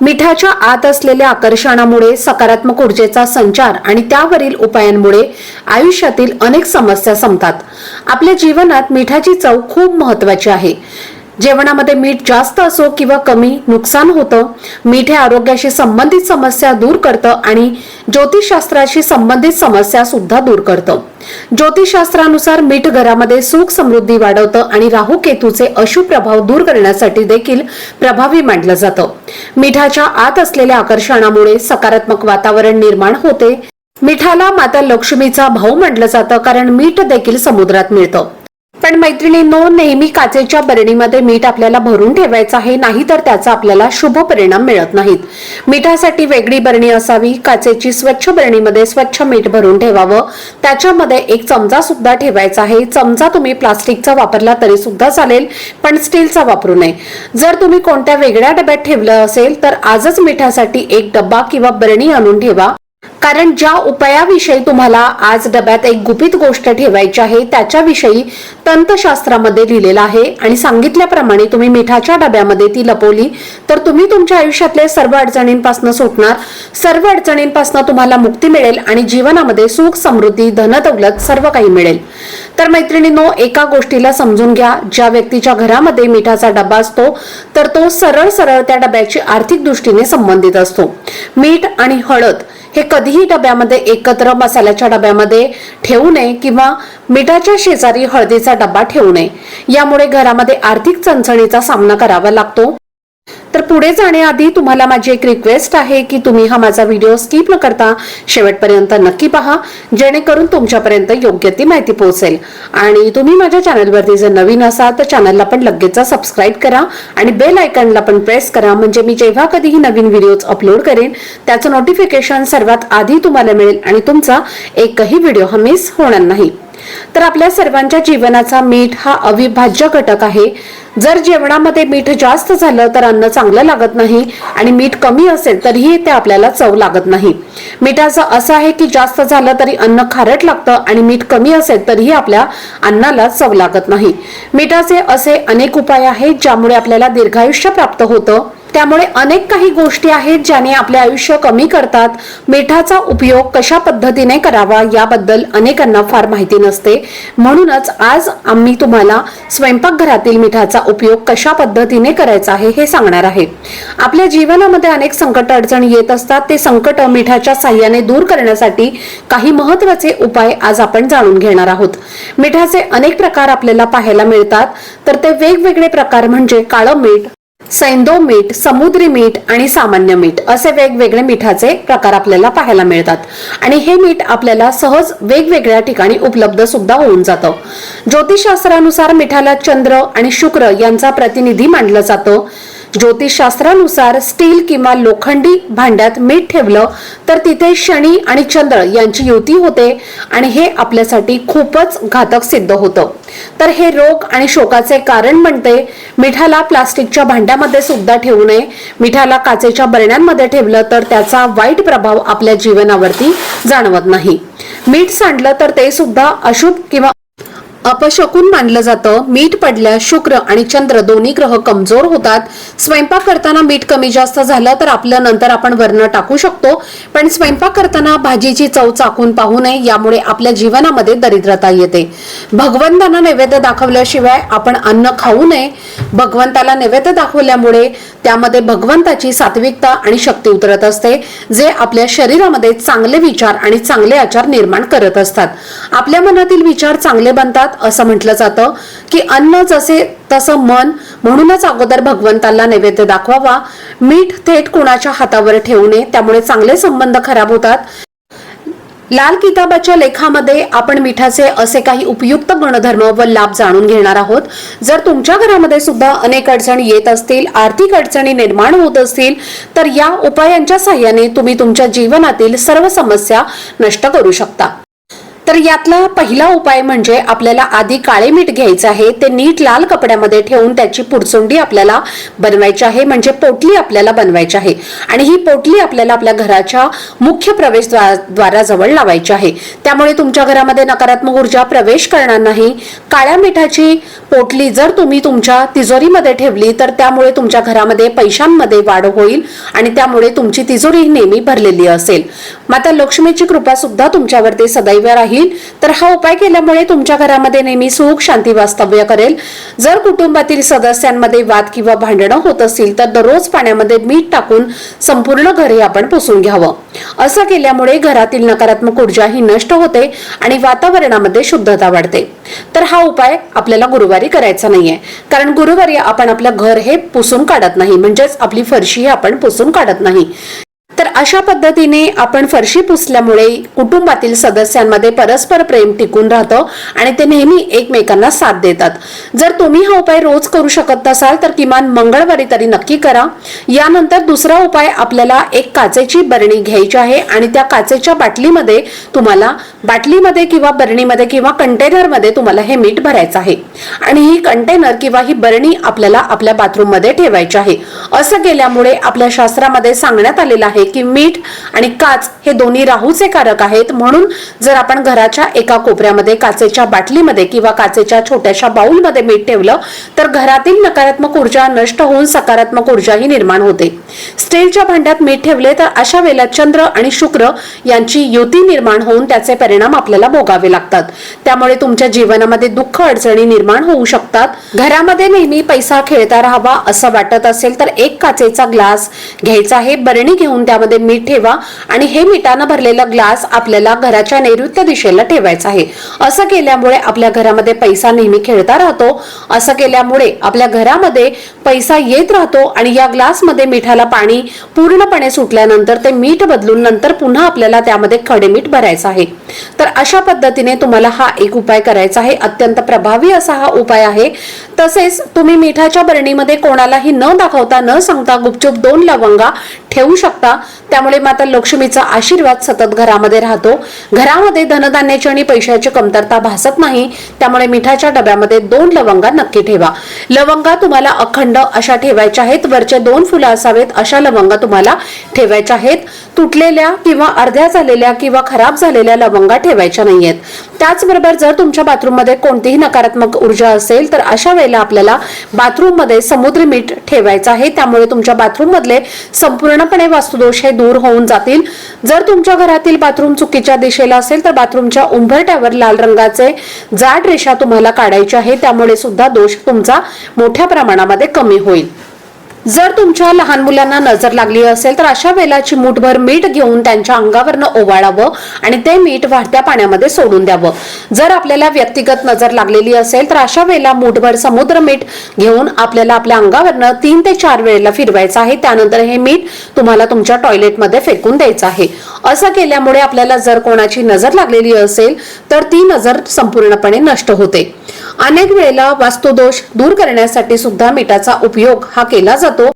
मिठाच्या आत असलेल्या आकर्षणामुळे सकारात्मक ऊर्जेचा संचार आणि त्यावरील उपायांमुळे आयुष्यातील अनेक समस्या संपतात. आपल्या जीवनात मिठाची चव खूप महत्वाची आहे. जेवणामध्ये मीठ जास्त असो किंवा कमी नुकसान होतं मीठ हे आरोग्याशी संबंधित समस्या दूर करतं आणि ज्योतिषशास्त्राशी संबंधित समस्या सुद्धा दूर करतं. ज्योतिषशास्त्रानुसार मीठ घरामध्ये सुख समृद्धी वाढवतं आणि राहू केतूचे अशुभ प्रभाव दूर करण्यासाठी देखील प्रभावी मानलं जातं. मिठाच्या आत असलेल्या आकर्षणामुळे सकारात्मक वातावरण निर्माण होते. मिठाला माता लक्ष्मीचा भाऊ म्हटलं जातं कारण मीठ देखील समुद्रात मिळतं. पण मैत्रिणींनो नेहमी काचेच्या बरणीमध्ये मीठ आपल्याला भरून ठेवायचं आहे नाही तर त्याचा आपल्याला शुभ परिणाम मिळत नाहीत. मिठासाठी वेगळी बरणी असावी काचेची स्वच्छ बरणीमध्ये स्वच्छ मीठ भरून ठेवावं त्याच्यामध्ये एक चमचा सुद्धा ठेवायचा आहे. चमचा तुम्ही प्लास्टिकचा वापरला तरी सुद्धा चालेल पण स्टीलचा वापरू नये. जर तुम्ही कोणत्या वेगळ्या डब्यात ठेवलं असेल तर आजच मिठासाठी एक डब्बा किंवा बरणी आणून ठेवा. कारण ज्या उपायाविषयी तुम्हाला आज डब्यात एक गुपित गोष्ट ठेवायची आहे त्याच्याविषयी तंतशास्त्रामध्ये लिहिलेलं आहे आणि सांगितल्याप्रमाणे तुम्ही मिठाच्या डब्यामध्ये ती लपवली तर तुम्ही तुमच्या आयुष्यातले सर्व अडचणींपासून सुटणार. सर्व अडचणींपासून तुम्हाला मुक्ती मिळेल आणि जीवनामध्ये सुख समृद्धी धनदौलत सर्व काही मिळेल. तर मैत्रिणींनो एका गोष्टीला समजून घ्या. ज्या व्यक्तीच्या घरामध्ये मिठाचा डबा असतो तर तो सरळ सरळ त्या डब्याची आर्थिक दृष्टीने संबंधित असतो. मीठ आणि हळद हे कधीही डब्यामध्ये एकत्र मसाल्याच्या डब्यामध्ये ठेवू नये किंवा मिठाच्या शेजारी हळदीचा डब्बा ठेवू नये. यामुळे घरामध्ये आर्थिक चणचणीचा सामना करावा लागतो. तर पुढे जाण्याआधी तुम्हाला माझी एक रिक्वेस्ट आहे की तुम्ही हा माझा व्हिडिओ स्किप न करता शेवटपर्यंत नक्की पहा जेणेकरून तुमच्यापर्यंत योग्य ती माहिती पोहोचेल. आणि तुम्ही माझ्या चॅनलवरती जर नवीन असाल तर चॅनलला पण लगेच सबस्क्राईब करा आणि बेल आयकॉनला पण प्रेस करा. म्हणजे मी जेव्हा कधीही नवीन व्हिडिओज अपलोड करेन त्याचं नोटिफिकेशन सर्वात आधी तुम्हाला मिळेल आणि तुमचा एकही व्हिडिओ हा मिस होणार नाही. तर आपल्या सर्वांच्या जीवनाचा मीठ हा अविभाज्य घटक आहे. जर जेवणामध्ये मीठ जास्त झालं तर अन्न चांगलं लागत नाही आणि मीठ कमी असेल तरीही ते आपल्याला चव लागत नाही. मिठाचं असं आहे की जास्त झालं तरी अन्न खारट लागतं आणि मीठ कमी असेल तरीही आपल्या अन्नाला चव लागत नाही. मिठाचे असे अनेक उपाय आहेत ज्यामुळे आपल्याला दीर्घायुष्य प्राप्त होतं. त्यामुळे अनेक काही गोष्टी आहेत ज्याने आपले आयुष्य कमी करतात. मिठाचा उपयोग कशा पद्धतीने करावा याबद्दल अनेकांना फार माहिती नसते. म्हणूनच आज आम्ही तुम्हाला स्वयंपाकघरातील मिठाचा उपयोग कशा पद्धतीने करायचा आहे हे सांगणार आहे आपल्या जीवनामध्ये अनेक संकट अडचणी येत असतात. ते संकट मिठाच्या साह्याने दूर करण्यासाठी काही महत्त्वाचे उपाय आज आपण जाणून घेणार आहोत. मिठाचे अनेक प्रकार आपल्याला पाहायला मिळतात. तर ते वेगवेगळे प्रकार म्हणजे काळं मीठ सैंदो मीठ समुद्री मीठ आणि सामान्य मीठ असे वेगवेगळे मिठाचे प्रकार आपल्याला पाहायला मिळतात. आणि हे मीठ आपल्याला सहज वेगवेगळ्या ठिकाणी उपलब्ध सुद्धा होऊन जातं. ज्योतिषशास्त्रानुसार मिठाला चंद्र आणि शुक्र यांचा प्रतिनिधी मानलं जातं. ज्योतिषशास्त्रानुसार स्टील किंवा लोखंडी भांड्यात मीठ ठेवलं तर तिथे शनी आणि चंद्र यांची युती होते आणि हे आपल्यासाठी खूपच घातक सिद्ध होतं. तर हे रोग आणि शोकाचे कारण बनते मिठाला प्लास्टिकच्या भांड्यामध्ये सुद्धा ठेवू नये. मिठाला काचेच्या बरण्यांमध्ये ठेवलं तर त्याचा वाईट प्रभाव आपल्या जीवनावरती जाणवत नाही. मीठ सांडलं तर ते सुद्धा अशुभ किंवा अपशकून मानलं जातं. मीठ पडल्यास शुक्र आणि चंद्र दोन्ही ग्रह कमजोर होतात. स्वयंपाक करताना मीठ कमी जास्त झालं तर आपलं नंतर आपण वर्ण टाकू शकतो. पण स्वयंपाक करताना भाजीची चव चाकून पाहू नये यामुळे आपल्या जीवनामध्ये दरिद्रता येते. भगवंतांना नैवेद्य दाखवल्याशिवाय आपण अन्न खाऊ नये. भगवंताला नैवेद्य दाखवल्यामुळे त्यामध्ये भगवंताची सात्विकता आणि शक्ती उतरत असते जे आपल्या शरीरामध्ये चांगले विचार आणि चांगले आचार निर्माण करत असतात. आपल्या मनातील विचार चांगले बनतात असं म्हटलं जातं की अन्न जसे तसं मन म्हणूनच अगोदर भगवंताला नैवेद्य दाखवावा. मीठ थेट कोणाच्या हातावर ठेवू नये त्यामुळे चांगले संबंध खराब होतात. लाल किताबाच्या लेखामध्ये आपण मिठाचे असे काही उपयुक्त गुणधर्म व लाभ जाणून घेणार आहोत. जर तुमच्या घरामध्ये सुद्धा अनेक अडचणी येत असतील आर्थिक अडचणी निर्माण होत असतील तर या उपायांच्या सहाय्याने तुम्ही तुमच्या जीवनातील सर्व समस्या नष्ट करू शकता. यातला पहिला उपाय म्हणजे आपल्याला आधी काळे मीठ घ्यायचं आहे ते नीट लाल कपड्यामध्ये ठेवून त्याची पुरचुंडी आपल्याला बनवायची आहे म्हणजे पोटली आपल्याला बनवायची आहे. आणि ही पोटली आपल्याला आपल्या घराच्या मुख्य प्रवेश जवळ लावायची आहे. त्यामुळे तुमच्या घरामध्ये नकारात्मक ऊर्जा प्रवेश करणार नाही. काळ्या मिठाची पोटली जर तुम्ही तुमच्या तिजोरीमध्ये ठेवली तर त्यामुळे तुमच्या घरामध्ये पैशांमध्ये वाढ होईल आणि त्यामुळे तुमची तिजोरी नेहमी भरलेली असेल. माता लक्ष्मीची कृपा सुद्धा तुमच्यावरती सदैव राहील. तर हा उपाय केल्यामुळे तुमच्या घरामध्ये नेहमी सुख शांती वास्तव्य करेल. जर कुटुंबातील सदस्यांमध्ये वाद किंवा भांडणं होत असतील तर दररोज पाण्यामध्ये मीठ टाकून संपूर्ण घर हे आपण पुसून घ्यावं. असं केल्यामुळे घरातील नकारात्मक ऊर्जा ही नष्ट होते आणि वातावरणामध्ये शुद्धता वाढते. तर हा उपाय आपल्याला गुरुवारी करायचा नाहीये. कारण गुरुवारी आपण आपलं घर हे पुसून काढत नाही. म्हणजेच आपली फरशी ही आपण पुसून काढत नाही. तर अशा पद्धतीने आपण फरशी पुसल्यामुळे कुटुंबातील सदस्यांमध्ये परस्पर प्रेम टिकून राहतं आणि ते नेहमी एकमेकांना साथ देतात. जर तुम्ही हा उपाय रोज करू शकत नसाल तर किमान मंगळवारी तरी नक्की करा. यानंतर दुसरा उपाय आपल्याला एक काचेची बरणी घ्यायची आहे आणि त्या काचेच्या बाटलीमध्ये तुम्हाला बाटलीमध्ये किंवा बरणीमध्ये किंवा कंटेनरमध्ये तुम्हाला हे मीठ भरायचं आहे. आणि ही कंटेनर किंवा ही बरणी आपल्याला आपल्या बाथरूममध्ये ठेवायची आहे. असं केल्यामुळे आपल्या शास्त्रामध्ये सांगण्यात आलेलं आहे की मीठ आणि काच हे दोन्ही राहूचे कारक आहेत. म्हणून जर आपण घराच्या एका कोपऱ्यामध्ये काचेच्या बाटलीमध्ये किंवा काचेच्या छोट्याशा बाउलमध्ये मीठ ठेवलं तर घरातील नकारात्मक ऊर्जा नष्ट होऊन सकारात्मक ऊर्जाही निर्माण होते. स्टीलच्या भांड्यात मीठ ठेवले तर अशा वेळेला चंद्र आणि शुक्र यांची युती निर्माण होऊन त्याचे परिणाम आपल्याला भोगावे लागतात. त्यामुळे तुमच्या जीवनामध्ये दुःख अडचणी निर्माण होऊ शकतात. घरामध्ये नेहमी पैसा खेळता राहावा असं वाटत असेल तर एक काचेचा ग्लास घ्यायचा आहे. बरणी घेऊन त्यामध्ये मीठ ठेवा आणि हे मिठानं भरलेला ग्लास आपल्याला घराच्या नैऋत्य दिशेला ठेवायचा आहे. असं केल्यामुळे आपल्या घरामध्ये पैसा नेहमी खेळता राहतो. असं केल्यामुळे आपल्या घरामध्ये पैसा येत राहतो आणि या ग्लासमध्ये मिठाला पाणी पूर्णपणे सुटल्यानंतर ते मीठ बदलून नंतर पुन्हा आपल्याला त्यामध्ये खडे मीठ भरायचं आहे. तर अशा पद्धतीने तुम्हाला हा एक उपाय करायचा आहे. अत्यंत प्रभावी असा हा उपाय आहे. तसेच तुम्ही मिठाच्या बरणीमध्ये कोणालाही न दाखवता न सांगता गुपचूप दोन लवंगा ठेवू शकता. त्यामुळे माता लक्ष्मीचा आशीर्वाद सतत घरामध्ये राहतो. घरामध्ये धनधान्याची आणि पैशाची कमतरता भासत नाही. त्यामुळे मिठाच्या डब्यामध्ये दोन लवंगा नक्की ठेवा. लवंगा तुम्हाला अखंड अशा ठेवायच्या आहेत. वरचे दोन फुलं असावेत अशा लवंगा तुम्हाला ठेवायच्या आहेत. तुटलेल्या किंवा अर्ध्या झालेल्या किंवा खराब झालेल्या लवंगा ठेवायच्या नाहीयेत. त्याचबरोबर जर तुमच्या बाथरूममध्ये कोणतीही नकारात्मक ऊर्जा असेल तर अशा वेळेला आपल्याला बाथरूममध्ये समुद्री मीठ ठेवायचं आहे. त्यामुळे तुमच्या बाथरूम मधले पूर्णपणे वास्तुदोष हे दूर होऊन जातील. जर तुमच्या घरातील बाथरूम चुकीच्या दिशेला असेल तर बाथरूमच्या उंबरट्यावर लाल रंगाचे जाड रेषा तुम्हाला काढायची आहे. त्यामुळे सुद्धा दोष तुमचा मोठ्या प्रमाणामध्ये कमी होईल. जर तुमच्या लहान मुलांना नजर लागली असेल तर अशा वेलाची मूठभर मीठ घेऊन त्यांच्या अंगावरनं ओवाळावं आणि ते मीठ वाढत्या पाण्यामध्ये सोडून द्यावं. जर आपल्याला व्यक्तिगत नजर लागलेली असेल तर अशा वेळेला मूठभर समुद्र मीठ घेऊन आपल्याला आपल्या अंगावरनं तीन ते चार वेळेला फिरवायचं आहे. त्यानंतर हे मीठ तुम्हाला तुमच्या टॉयलेटमध्ये फेकून द्यायचं आहे. असं केल्यामुळे आपल्याला जर कोणाची नजर लागलेली असेल तर ती नजर संपूर्णपणे नष्ट होते. अनेक वेळेला वास्तुदोष दूर करण्यासाठी सुद्धा मिठाचा उपयोग हा केला जातो.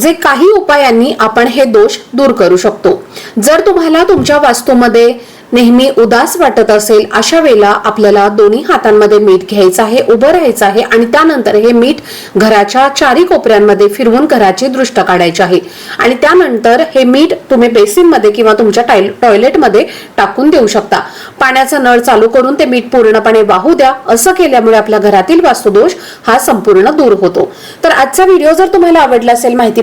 जे काही उपायांनी आपण हे दोष दूर करू शकतो. जर तुम्हाला तुमच्या वास्तूमध्ये नेहमी उदास वाटत असेल अशा वेळेला आपल्याला दोन्ही हातांमध्ये मीठ घ्यायचं आहे उभं राहायचं आहे आणि त्यानंतर हे मीठ घराच्या चारी कोपऱ्यांमध्ये फिरवून घराची दृष्ट काढायची आहे. आणि त्यानंतर हे मीठ तुम्ही बेसिनमध्ये किंवा तुमच्या टॉयलेटमध्ये टाकून देऊ शकता. पाण्याचा नळ चालू करून ते मीठ पूर्णपणे वाहू द्या. असं केल्यामुळे आपल्या घरातील वास्तुदोष हा संपूर्ण दूर होतो. तर आजचा व्हिडिओ जर तुम्हाला आवडला असेल माहिती